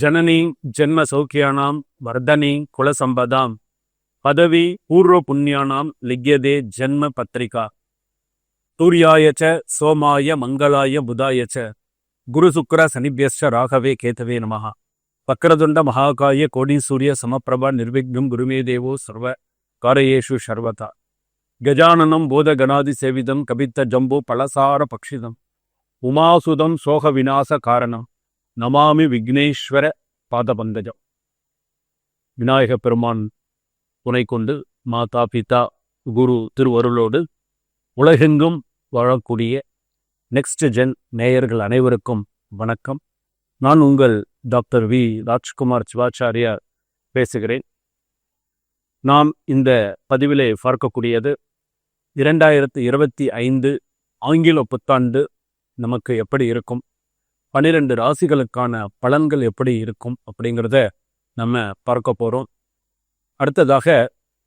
ஜனனி ஜென்ம சௌக்கியானாம் வர்தனி குலசம்பதாம் பதவி பூர்வ புண்ணியானாம் லிக்யதே ஜென்ம பத்திரிகா. சூர்யாயச்ச சோமாய மங்களாய புதாயச்ச குரு சுக்கர சனிபியஸ்ச ராகவே கேதவே நமஹ. வக்ரதுண்ட மகாகாய கோடீசூரிய சமப்பிரபா நிர்விக்னம் குருமே தேவோ சர்வ காரயேஷு சர்வதா. கஜானனம் போதகணாதி சேவிதம் கபித்த ஜம்பு பலசார பக்ஷிதம். உமாசுதம் சோக விநாச காரணம். நமாமி விக்னேஸ்வர பாதபந்தஜம் விநாயக பெருமான் துணை கொண்டு மாதா பிதா குரு திருவருளோடு உலகெங்கும் வாழக்கூடிய நெக்ஸ்ட் ஜென் நேயர்கள் அனைவருக்கும் வணக்கம். நான் உங்கள் டாக்டர் வி. ராஜ்குமார் சிவாச்சாரியா பேசுகிறேன். நாம் இந்த பதிவிலே பார்க்கக்கூடியது இரண்டாயிரத்து இருபத்தி ஐந்து ஆங்கில புத்தாண்டு நமக்கு எப்படி இருக்கும்? பன்னிரெண்டு ராசிகளுக்கான பலன்கள் எப்படி இருக்கும் அப்படிங்கிறத நம்ம பார்க்க போகிறோம் அடுத்ததாக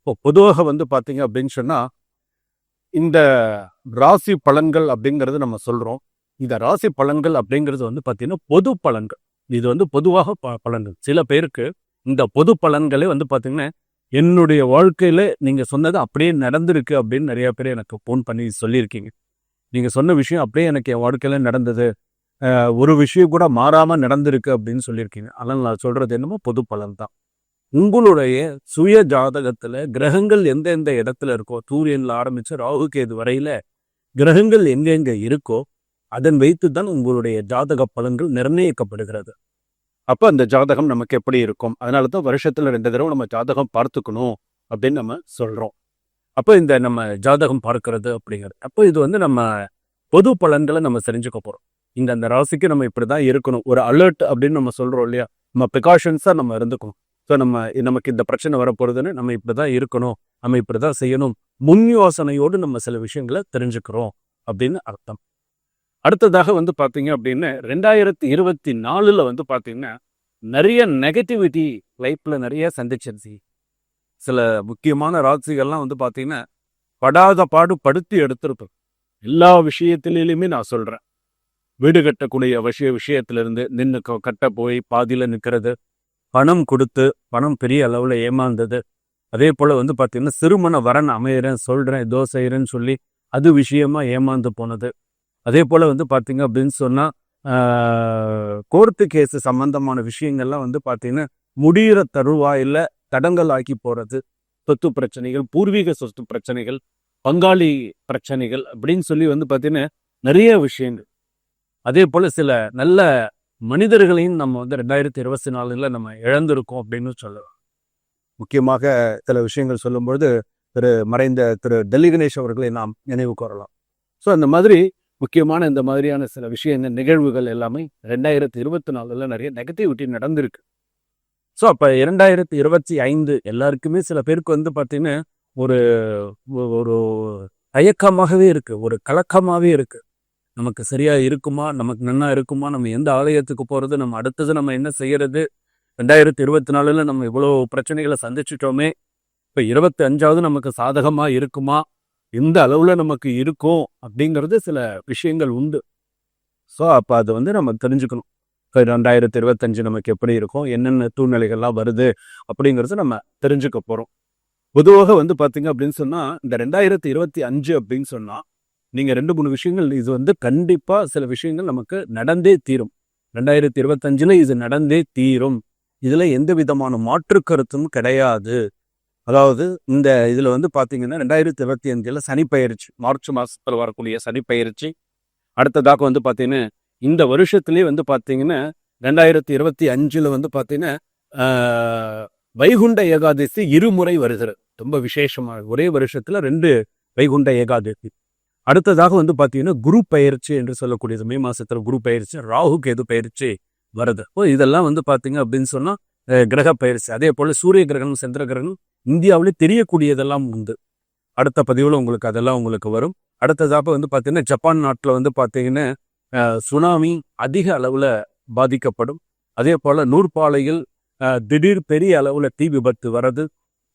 இப்போ பொதுவாக வந்து பார்த்தீங்க அப்படின்னு சொன்னால் இந்த ராசி பலன்கள் அப்படிங்கிறது நம்ம சொல்கிறோம் இந்த ராசி பலன்கள் அப்படிங்கிறது வந்து பார்த்தீங்கன்னா பொது பலன்கள். இது வந்து பொதுவாக ப பலன்கள். சில பேருக்கு இந்த பொது பலன்களே வந்து பார்த்தீங்கன்னா என்னுடைய வாழ்க்கையில நீங்க சொன்னது அப்படியே நடந்திருக்கு அப்படின்னு நிறைய பேர் எனக்கு ஃபோன் பண்ணி சொல்லியிருக்கீங்க. நீங்க சொன்ன விஷயம் அப்படியே எனக்கு என் வாழ்க்கையில நடந்தது. ஒரு விஷயம் கூட மாறாம நடந்திருக்கு அப்படின்னு சொல்லியிருக்கீங்க. ஆனால் நான் சொல்றது என்னமோ பொது பலன் தான் உங்களுடைய சுய ஜாதகத்துல கிரகங்கள் எந்தெந்த இடத்துல இருக்கோ சூரியன்ல ஆரம்பித்து ராகு கேது வரையில கிரகங்கள் எங்கெங்க இருக்கோ அதன் வைத்து தான் உங்களுடைய ஜாதக பலன்கள் நிர்ணயிக்கப்படுகிறது. அப்ப அந்த ஜாதகம் நமக்கு எப்படி இருக்கும்? அதனால தான் வருஷத்துல ரெண்டு தடவை நம்ம ஜாதகம் பார்த்துக்கணும் அப்படின்னு நம்ம சொல்றோம். அப்போ இந்த நம்ம ஜாதகம் பார்க்கறது அப்படிங்கிறது. அப்போ இது வந்து நம்ம பொது பலன்களை நம்ம தெரிஞ்சுக்க போறோம். இந்த அந்த ராசிக்கு நம்ம இப்படிதான் இருக்கணும். ஒரு அலர்ட் அப்படின்னு நம்ம சொல்றோம் இல்லையா? நம்ம ப்ரிகாஷன்ஸா நம்ம இருந்துக்கணும். ஸோ நம்ம நமக்கு இந்த பிரச்சனை வரப்போறதுன்னு நம்ம இப்படி தான் இருக்கணும். நம்ம இப்படிதான் செய்யணும். முன் யோசனையோடு நம்ம சில விஷயங்களை தெரிஞ்சுக்கிறோம் அப்படின்னு அர்த்தம். அடுத்ததாக வந்து பார்த்தீங்க அப்படின்னு ரெண்டாயிரத்தி இருபத்தி நாலுல வந்து பார்த்தீங்கன்னா நிறைய நெகட்டிவிட்டி லைஃப்பில் நிறைய சந்திச்சிருச்சு. சில முக்கியமான ராசிகள்லாம் வந்து பார்த்தீங்கன்னா படாத பாடு படுத்தி எடுத்திருப்போம் எல்லா விஷயத்திலையுமே நான் சொல்றேன். வீடு கட்டக்கூடிய விஷய விஷயத்திலிருந்து நின்று கட்ட போய் பாதியில நிற்கிறது பணம் கொடுத்து பணம் பெரிய அளவில் ஏமாந்தது. அதே போல வந்து பார்த்தீங்கன்னா சிறுமண வரன் அமையிறேன் சொல்றேன் ஏதோ செய்கிறேன்னு சொல்லி அது விஷயமா ஏமாந்து போனது. அதே போல் வந்து பார்த்தீங்க அப்படின்னு சொன்னால் கோர்ட்டு கேஸு சம்பந்தமான விஷயங்கள்லாம் வந்து பார்த்தீங்கன்னா முடிகிற தருவாயில் தடங்கல் ஆக்கி போகிறது சொத்து பிரச்சனைகள் பூர்வீக சொத்து பிரச்சனைகள் பங்காளி பிரச்சனைகள் அப்படின்னு சொல்லி வந்து பார்த்தீங்கன்னா நிறைய விஷயங்கள். அதே போல் சில நல்ல மனிதர்களையும் நம்ம வந்து ரெண்டாயிரத்தி இருபத்தி நாலுல நம்ம இழந்திருக்கோம் அப்படின்னு சொல்லலாம். முக்கியமாக சில விஷயங்கள் சொல்லும்பொழுது திரு மறைந்த திரு டெல்லி கணேஷ் அவர்களை நாம் நினைவு கூறலாம். ஸோ அந்த மாதிரி முக்கியமான இந்த மாதிரியான சில விஷயங்கள் நிகழ்வுகள் எல்லாமே ரெண்டாயிரத்தி இருபத்தி நாலுல நிறைய நெகட்டிவிட்டி நடந்திருக்கு. ஸோ அப்போ இரண்டாயிரத்தி இருபத்தி ஐந்து எல்லாருக்குமே சில பேருக்கு வந்து பார்த்தீங்கன்னா ஒரு ஒரு தயக்கமாகவே இருக்கு ஒரு கலக்கமாகவே இருக்கு. நமக்கு சரியா இருக்குமா? நமக்கு நன்னா இருக்குமா? நம்ம எந்த ஆலயத்துக்கு போறது? நம்ம அடுத்தது நம்ம என்ன செய்யறது? ரெண்டாயிரத்தி இருபத்தி நாலுல நம்ம இவ்வளோ பிரச்சனைகளை சந்திச்சிட்டோமே. இப்போ இருபத்தி அஞ்சாவது நமக்கு சாதகமா இருக்குமா? எந்த அளவுல நமக்கு இருக்கும் அப்படிங்கிறது சில விஷயங்கள் உண்டு. ஸோ அப்போ அது வந்து நம்ம தெரிஞ்சுக்கணும். ரெண்டாயிரத்தி இருபத்தஞ்சு நமக்கு எப்படி இருக்கும்? என்னென்ன சூழ்நிலைகள்லாம் வருது? அப்படிங்கிறது நம்ம தெரிஞ்சுக்க போகிறோம் பொதுவாக வந்து பார்த்தீங்க அப்படின்னு சொன்னால் இந்த ரெண்டாயிரத்தி இருபத்தி அஞ்சு அப்படின்னு சொன்னால் நீங்கள் ரெண்டு மூணு விஷயங்கள் இது வந்து கண்டிப்பாக சில விஷயங்கள் நமக்கு நடந்தே தீரும். ரெண்டாயிரத்தி இருபத்தஞ்சில் இது நடந்தே தீரும். இதில் எந்த விதமான மாற்று கருத்தும் கிடையாது. அதாவது இந்த இதில் வந்து பார்த்தீங்கன்னா ரெண்டாயிரத்தி இருபத்தி அஞ்சில் சனிப்பயிற்சி மார்ச் மாதத்தில் வரக்கூடிய சனிப்பயிற்சி அடுத்ததாக வந்து பார்த்தீங்கன்னா இந்த வருஷத்துலேயே வந்து பார்த்தீங்கன்னா ரெண்டாயிரத்தி இருபத்தி அஞ்சில் வந்து பார்த்தீங்கன்னா வைகுண்ட ஏகாதசி இருமுறை வருகிறது. ரொம்ப விசேஷமாக ஒரே வருஷத்தில் ரெண்டு வைகுண்ட ஏகாதசி. அடுத்ததாக வந்து பார்த்தீங்கன்னா குரு பயிற்சி என்று சொல்லக்கூடியது. மே மாசத்துல குரு பயிற்சி ராகு கேது பயிற்சி வருது. ஓ இதெல்லாம் வந்து பார்த்தீங்க அப்படின்னு சொன்னா கிரக பயிற்சி அதே போல சூரிய கிரகணம் சந்திர கிரகணம் இந்தியாவிலே தெரியக்கூடியதெல்லாம் உண்டு. அடுத்த பதிவில் உங்களுக்கு அதெல்லாம் உங்களுக்கு வரும். அடுத்ததாக வந்து பார்த்தீங்கன்னா ஜப்பான் நாட்டில் வந்து பார்த்தீங்கன்னா அஹ், சுனாமி அதிக அளவில் பாதிக்கப்படும். அதே போல் நூற்பாலையில் அஹ், திடீர் பெரிய அளவில் தீ விபத்து வர்றது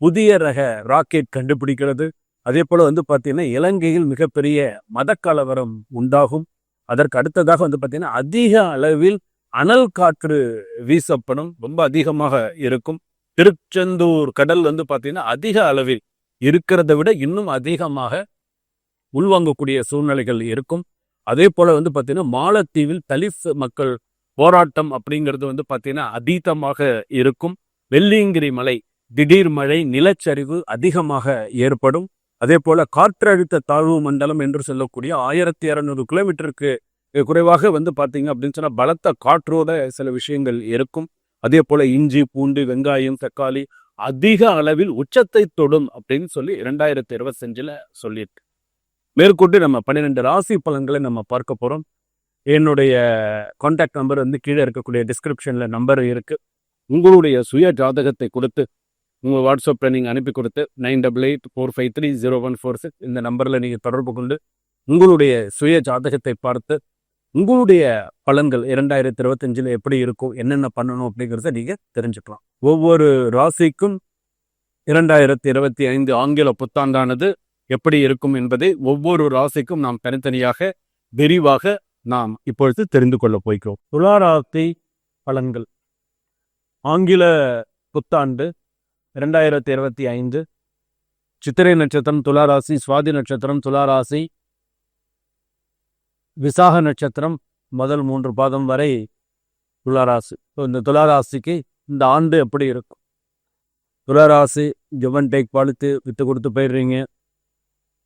புதிய ரக ராக்கெட் கண்டுபிடிக்கிறது அதே போல் வந்து பார்த்தீங்கன்னா இலங்கையில் மிகப்பெரிய மதக்கலவரம் உண்டாகும். அதற்கு அடுத்ததாக வந்து பார்த்தீங்கன்னா அதிக அளவில் அனல் காற்று வீசப்படும் ரொம்ப அதிகமாக இருக்கும். திருச்செந்தூர் கடல் வந்து பார்த்தீங்கன்னா அதிக அளவில் இருக்கிறத விட இன்னும் அதிகமாக உள்வாங்கக்கூடிய சூழ்நிலைகள் இருக்கும். அதே போல வந்து பார்த்தீங்கன்னா மாலத்தீவில் தலித் மக்கள் போராட்டம் அப்படிங்கிறது வந்து பார்த்தீங்கன்னா அதீதமாக இருக்கும். வெள்ளியங்கிரி மலை திடீர் மழை நிலச்சரிவு அதிகமாக ஏற்படும். அதே போல காற்றழுத்த தாழ்வு மண்டலம் என்று சொல்லக்கூடிய ஆயிரத்தி இரநூறு கிலோமீட்டருக்கு குறைவாக வந்து பார்த்தீங்க அப்படின்னு சொன்னால் பலத்த காற்றோட சில விஷயங்கள் இருக்கும். அதே போல இஞ்சி பூண்டு வெங்காயம் தக்காளி அதிக அளவில் உச்சத்தை தொடும் அப்படின்னு சொல்லி இரண்டாயிரத்தி இருபத்தஞ்சில் சொல்லியிருக்கு. மேற்கொண்டு நம்ம பன்னிரெண்டு ராசி பலன்களை நம்ம பார்க்க போறோம். என்னுடைய கான்டாக்ட் நம்பர் வந்து கீழே இருக்கக்கூடிய டிஸ்கிரிப்ஷன்ல நம்பர் இருக்கு. உங்களுடைய சுய ஜாதகத்தை கொடுத்து உங்கள் வாட்ஸ்அப்பில் நீங்கள் அனுப்பி கொடுத்து nine double eight four five three zero one four six இந்த நம்பரில் நீங்கள் தொடர்பு கொண்டு உங்களுடைய சுய ஜாதகத்தை பார்த்து உங்களுடைய பலன்கள் இரண்டாயிரத்தி இருபத்தஞ்சில் எப்படி இருக்கும் என்னென்ன பண்ணணும் அப்படிங்கிறத நீங்கள் தெரிஞ்சுக்கலாம். ஒவ்வொரு ராசிக்கும் இரண்டாயிரத்தி இருபத்தி ஐந்து ஆங்கில புத்தாண்டானது எப்படி இருக்கும் என்பதை ஒவ்வொரு ராசிக்கும் நாம் தனித்தனியாக விரிவாக நாம் இப்பொழுது தெரிந்து கொள்ள போய்க்கிறோம் துளாராசி பலன்கள். ஆங்கில புத்தாண்டு இரண்டாயிரத்தி இருபத்தி ஐந்து சித்திரை நட்சத்திரம் துளாராசி சுவாதி நட்சத்திரம் துளாராசி விசாக நட்சத்திரம் முதல் மூன்று பாதம் வரை துளாராசி ஸோ இந்த துளாராசிக்கு இந்த ஆண்டு எப்படி இருக்கும்? துளாராசி ஜவன் டேக் பழுத்து விட்டு கொடுத்து போயிடுறீங்க.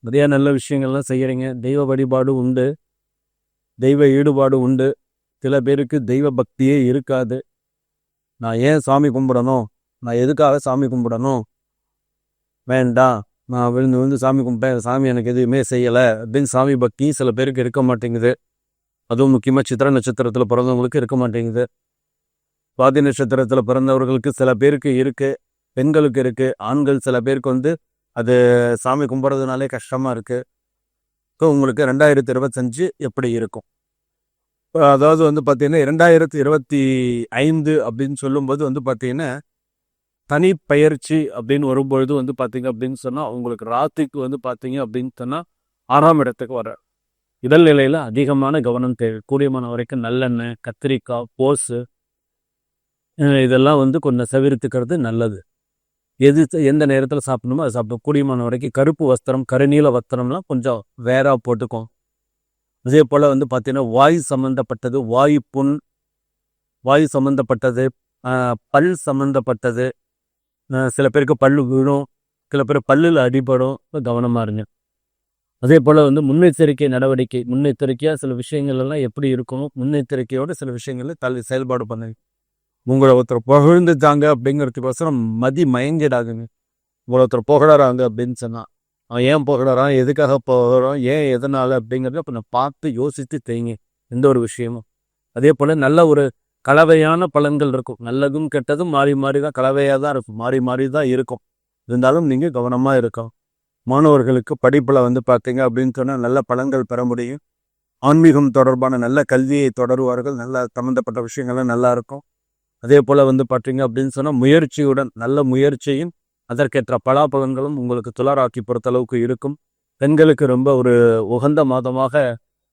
நிறையா நல்ல விஷயங்கள்லாம் செய்கிறீங்க தெய்வ வழிபாடு உண்டு. தெய்வ ஈடுபாடு உண்டு. சில பேருக்கு தெய்வ பக்தியே இருக்காது. நான் ஏன் சாமி கும்பிடணும்? நான் எதுக்காக சாமி கும்பிடணும்? வேண்டாம் நான் விழுந்து விழுந்து சாமி கும்பிட்டேன். சாமி எனக்கு எதுவுமே செய்யலை. அப்படின்னு சாமி பக்தி சில பேருக்கு இருக்க மாட்டேங்குது. அதுவும் முக்கியமாக சித்திர நட்சத்திரத்தில் பிறந்தவங்களுக்கு இருக்க மாட்டேங்குது. சுவாதி நட்சத்திரத்தில் பிறந்தவர்களுக்கு சில பேருக்கு இருக்குது பெண்களுக்கு இருக்குது ஆண்கள் சில பேருக்கு வந்து அது சாமி கும்பிட்றதுனாலே கஷ்டமாக இருக்குது ஸோ உங்களுக்கு ரெண்டாயிரத்தி இருபத்தஞ்சு எப்படி இருக்கும்? அதாவது வந்து பார்த்தீங்கன்னா இரண்டாயிரத்தி இருபத்தி ஐந்து அப்படின்னு சொல்லும்போது வந்து பார்த்தீங்கன்னா தனி பயிற்சி அப்படின்னு வரும்பொழுது வந்து பார்த்தீங்க அப்படின்னு சொன்னால் உங்களுக்கு ராத்திக்கு வந்து பார்த்தீங்க அப்படின்னு சொன்னால் ஆறாம் இடத்துக்கு வர இதழ் நிலையில் அதிகமான கவனம் தேவை. கூடியமான வரைக்கும் நல்லெண்ணெய் கத்திரிக்காய் போஸு இதெல்லாம் வந்து கொஞ்சம் தவிர்த்துக்கிறது நல்லது. எது எந்த நேரத்தில் சாப்பிடணுமோ அதை சாப்பிடும் கூடியமான வரைக்கும் கருப்பு வஸ்திரம் கருநீல வஸ்திரம்லாம் கொஞ்சம் வேறாக போட்டுக்கும். அதே போல் வந்து பார்த்திங்கன்னா வாயு சம்மந்தப்பட்டது வாயு புண் வாயு சம்மந்தப்பட்டது பல் சம்மந்தப்பட்டது சில பேருக்கு பல்லு விழும் சில பேர் பல்லில் அடிபடும். கவனமாக இருங்க. அதே போல் வந்து முன்னெச்சரிக்கை நடவடிக்கை முன்னெச்சரிக்கையாக சில விஷயங்கள் எல்லாம் எப்படி இருக்கணும் முன்னெச்சரிக்கையோடு சில விஷயங்களில் தள்ளி செயல்பாடு பண்ணுங்க. உங்களை ஒருத்தர் புகழ்ந்துட்டாங்க அப்படிங்கிறதுக்கோசரம் மதி மயங்கிடாதுங்க. உங்களை ஒருத்தர் புகழறாங்க அப்படின்னு சொன்னால் அவன் ஏன் புகழறான் எதுக்காக புகழறான் ஏன் எதனால் அப்படிங்கிறத அப்போ நான் பார்த்து யோசித்து செய்யுங்க. எந்த ஒரு விஷயமும். அதே போல் நல்ல ஒரு கலவையான பலன்கள் இருக்கும். நல்லதும் கெட்டதும் மாறி மாறி தான் கலவையாக தான் இருக்கும். மாறி மாறி தான் இருக்கும். இருந்தாலும் நீங்கள் கவனமாக இருக்கும் மாணவர்களுக்கு படிப்பில் வந்து பார்த்தீங்க அப்படின்னு சொன்னால் நல்ல பலன்கள் பெற முடியும். ஆன்மீகம் தொடர்பான நல்ல கல்வியை தொடருவார்கள். நல்ல சம்மந்தப்பட்ட விஷயங்கள்லாம் நல்லா இருக்கும். அதே போல் வந்து பார்த்தீங்க அப்படின்னு சொன்னால் முயற்சியுடன் நல்ல முயற்சியும் அதற்கேற்ற பலாபலன்களும் உங்களுக்கு துளாராக்கி பொறுத்தளவுக்கு இருக்கும். பெண்களுக்கு ரொம்ப ஒரு உகந்த மாதமாக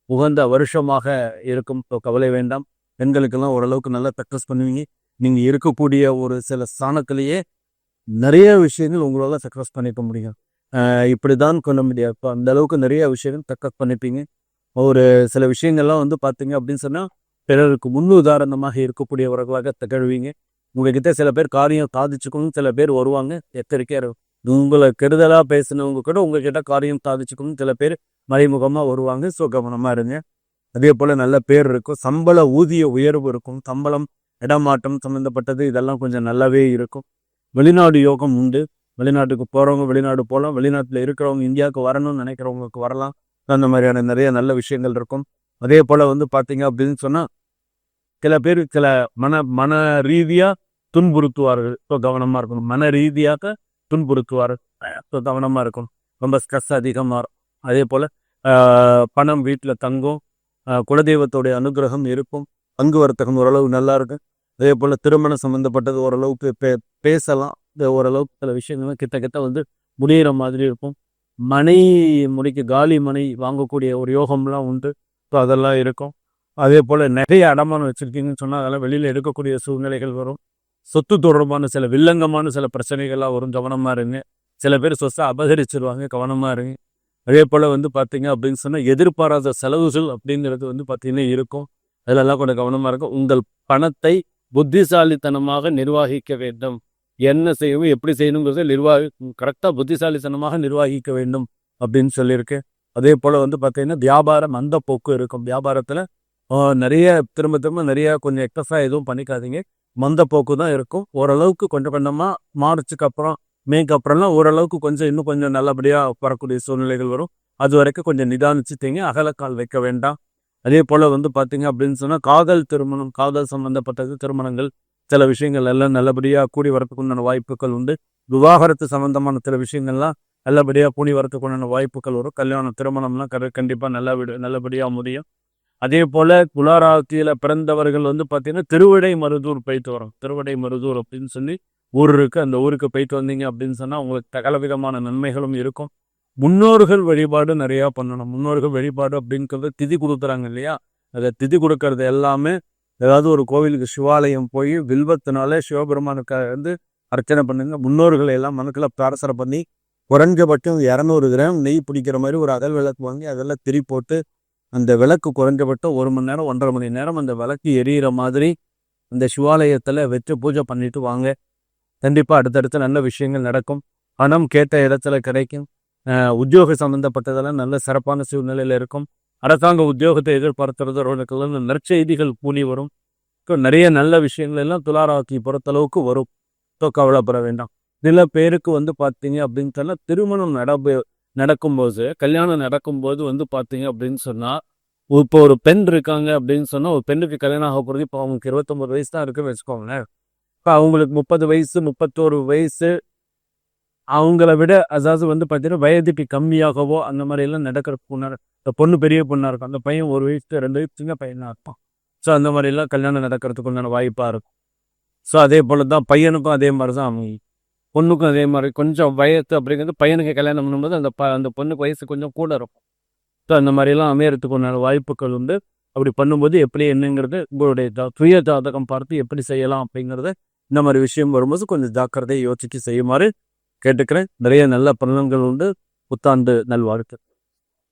உகந்த வருஷமாக இருக்கும். கவலை வேண்டாம். பெண்களுக்கெல்லாம் ஓரளவுக்கு நல்லா சக்ஸஸ் பண்ணுவீங்க. நீங்கள் இருக்கக்கூடிய ஒரு சில ஸ்தானத்திலேயே நிறைய விஷயங்கள் உங்களால் சக்ஸஸ் பண்ணிக்க முடியும். இப்படி தான் கொள்ள முடியாது இப்போ அந்த அளவுக்கு நிறைய விஷயங்கள் சக்ஸஸ் பண்ணிப்பீங்க. ஒரு சில விஷயங்கள்லாம் வந்து பார்த்தீங்க அப்படின்னு சொன்னால் பிறருக்கு முன் உதாரணமாக இருக்கக்கூடியவர்களாக திகழ்வீங்க. உங்ககிட்ட சில பேர் காரியம் சாதிச்சுக்கணும் சில பேர் வருவாங்க எச்சரிக்கையாக உங்களை கெடுதலாக பேசினவங்க கூட உங்ககிட்ட காரியம் சாதிச்சுக்கணும் சில பேர் மறைமுகமாக வருவாங்க. ஸோ கவனமாக இருங்க. அதே போல் நல்ல பேர் இருக்கும் சம்பள ஊதிய உயர்வு இருக்கும் சம்பளம் இடமாற்றம் சம்மந்தப்பட்டது இதெல்லாம் கொஞ்சம் நல்லாவே இருக்கும். வெளிநாடு யோகம் உண்டு. வெளிநாட்டுக்கு போகிறவங்க வெளிநாடு போகலாம் வெளிநாட்டில் இருக்கிறவங்க இந்தியாவுக்கு வரணும்னு நினைக்கிறவங்களுக்கு வரலாம். அந்த மாதிரியான நிறைய நல்ல விஷயங்கள் இருக்கும். அதே போல் வந்து பார்த்தீங்க அப்படின்னு சொன்னால் சில பேர் சில மன மன ரீதியாக துன்புறுத்துவார்கள். ஸோ கவனமாக இருக்கணும். மன ரீதியாக துன்புறுத்துவார்கள். ஸோ கவனமாக இருக்கும் ரொம்ப ஸ்ட்ரெஸ் அதிகமாக அதே போல் பணம் வீட்டில் தங்கும். குலதெய்வத்தோடைய அனுகிரகம் இருக்கும். பங்கு வர்த்தகம் ஓரளவு நல்லா இருக்கும் அதே போல் திருமணம் சம்மந்தப்பட்டது ஓரளவுக்கு பே பேசலாம். இந்த ஓரளவுக்கு சில விஷயங்கள்லாம் கிட்ட கிட்ட வந்து முடிகிற மாதிரி இருக்கும். மனை முறைக்கு காலி மனை வாங்கக்கூடிய ஒரு யோகம்லாம் உண்டு. ஸோ அதெல்லாம் இருக்கும். அதே போல் நிறைய அடமானம் வச்சுருக்கீங்கன்னு சொன்னால் அதெல்லாம் வெளியில் எடுக்கக்கூடிய சூழ்நிலைகள் வரும். சொத்து தொடர்பான சில வில்லங்கமான சில பிரச்சனைகள்லாம் வரும். கவனமாக இருங்க. சில பேர் சொத்தை அபகரிச்சிருவாங்க. கவனமாக இருங்க. அதே போல் வந்து பார்த்தீங்க அப்படின்னு சொன்னால் எதிர்பாராத செலவுகள் அப்படிங்கிறது வந்து பார்த்தீங்கன்னா இருக்கும். அதிலெல்லாம் கொஞ்சம் கவனமாக இருக்கும் உங்கள் பணத்தை புத்திசாலித்தனமாக நிர்வகிக்க வேண்டும். என்ன செய்யணும் எப்படி செய்யணுங்கிறத நிர்வாகி கரெக்டாக புத்திசாலித்தனமாக நிர்வகிக்க வேண்டும் அப்படின்னு சொல்லியிருக்கேன் அதே போல் வந்து பார்த்தீங்கன்னா வியாபாரம் அந்த போக்கு இருக்கும். வியாபாரத்தில் நிறைய திரும்ப திரும்ப நிறைய கொஞ்சம் எக்ஸஸாக எதுவும் பண்ணிக்காதீங்க. மந்த போக்கு தான் இருக்கும். ஓரளவுக்கு கொஞ்சம் கொஞ்சமாக மார்ச்சுக்கு அப்புறம் மேக்கு அப்புறம்லாம் ஓரளவுக்கு கொஞ்சம் இன்னும் கொஞ்சம் நல்லபடியாக வரக்கூடிய சூழ்நிலைகள் வரும். அது வரைக்கும் கொஞ்சம் நிதானிச்சுட்டீங்க. அகலக்கால் வைக்க வேண்டாம். அதே போல் வந்து பார்த்தீங்க அப்படின்னு சொன்னால் காதல் திருமணம் காதல் சம்மந்தப்பட்டது திருமணங்கள் சில விஷயங்கள் எல்லாம் நல்லபடியாக கூடி வரத்துக்கு உண்டான வாய்ப்புகள் உண்டு. விவாகரத்து சம்மந்தமான சில விஷயங்கள்லாம் நல்லபடியாக கூடி வரத்துக்கு உண்டான வாய்ப்புகள் வரும். கல்யாணம் திருமணம்லாம் கரு கண்டிப்பாக நல்லா விடு நல்லபடியாக முடியும். அதே போல் குலாராத்தியில் பிறந்தவர்கள் வந்து பார்த்தீங்கன்னா திருவிடை மருதூர் போயிட்டு வரோம். திருவிடை மருதூர் அப்படின்னு சொல்லி ஊர் இருக்குது அந்த ஊருக்கு போயிட்டு வந்தீங்க அப்படின்னு சொன்னால் உங்களுக்கு தகல விதமான நன்மைகளும் இருக்கும். முன்னோர்கள் வழிபாடு நிறையா பண்ணணும். முன்னோர்கள் வழிபாடு அப்படிங்கிறது திதி கொடுக்குறாங்க இல்லையா? அதை திதி கொடுக்கறது எல்லாமே ஏதாவது ஒரு கோவிலுக்கு சிவாலயம் போய் வில்வத்தினாலே சிவபெருமானுக்கு வந்து அர்ச்சனை பண்ணுங்க. முன்னோர்களை எல்லாம் மனக்கில் பிரார்த்தனை பண்ணி குறைஞ்சபட்சம் இரநூறு கிராம் நெய் பிடிக்கிற மாதிரி ஒரு அகல் விளக்கு வாங்கி அதெல்லாம் திரி போட்டு அந்த விளக்கு குறைஞ்சபட்சம் ஒரு மணி நேரம் ஒன்றரை மணி நேரம் அந்த விளக்கு எரியிற மாதிரி அந்த சிவாலயத்தில் வச்சு பூஜை பண்ணிட்டு வாங்க. கண்டிப்பாக அடுத்தடுத்து நல்ல விஷயங்கள் நடக்கும். பணம் கேட்ட இடத்துல கிடைக்கும். உத்தியோக சம்மந்தப்பட்டதெல்லாம் நல்ல சிறப்பான சூழ்நிலையில் இருக்கும். அரசாங்க உத்தியோகத்தை எதிர்பார்த்துறதவர்களுக்கு நற்செய்திகள் கூலி வரும். நிறைய நல்ல விஷயங்கள் எல்லாம் துளாராக்கி பொறுத்தளவுக்கு வரும். ஸோ கவலைப்பட வேண்டாம். சில பேருக்கு வந்து பார்த்தீங்க அப்படின்னு சொன்னால் திருமணம் நடப்பு நடக்கும்போது கல்யாணம் நடக்கும்போது வந்து பார்த்தீங்க அப்படின்னு சொன்னால் இப்போ ஒரு பெண் இருக்காங்க அப்படின்னு சொன்னால் ஒரு பெண்ணுக்கு கல்யாணம் ஆக போகிறது இப்போ அவங்களுக்கு இருபத்தொம்பது வயசு தான் இருக்குன்னு வச்சுக்கோங்களேன். இப்போ அவங்களுக்கு முப்பது வயசு முப்பத்தோரு வயசு. அவங்கள விட அதாவது வந்து பார்த்தீங்கன்னா வயதுக்கு கம்மியாகவோ அந்த மாதிரியெல்லாம் நடக்கிற பொண்ணாக இந்த பொண்ணு பெரிய பொண்ணாக இருக்கும். அந்த பையன் ஒரு வயசு ரெண்டு வயசு சின்ன பையனாக இருப்பான். ஸோ அந்த மாதிரிலாம் கல்யாணம் நடக்கிறதுக்கு உண்டான வாய்ப்பாக இருக்கும். ஸோ அதே போல் தான் பையனுக்கும் அதே மாதிரி தான் அமையும். பொண்ணுக்கும் அதே மாதிரி கொஞ்சம் வயசு அப்படிங்கிறது பையனுக்கு கல்யாணம் பண்ணும்போது அந்த ப அந்த பொண்ணுக்கு வயசு கொஞ்சம் கூட இருக்கும். ஸோ அந்த மாதிரிலாம் அமையறதுக்கு உண்டான வாய்ப்புகள் உண்டு. அப்படி பண்ணும்போது எப்படி என்னங்கிறது உங்களுடைய சுய ஜாதகம் பார்த்து எப்படி செய்யலாம் அப்படிங்கிறத இந்த மாதிரி விஷயம் வரும்போது கொஞ்சம் ஜாக்கிரதையை யோசிச்சு செய்யுமாறு கேட்டுக்கிறேன். நிறைய நல்ல பலன்கள் உண்டு. புத்தாண்டு நல்வாழ்த்து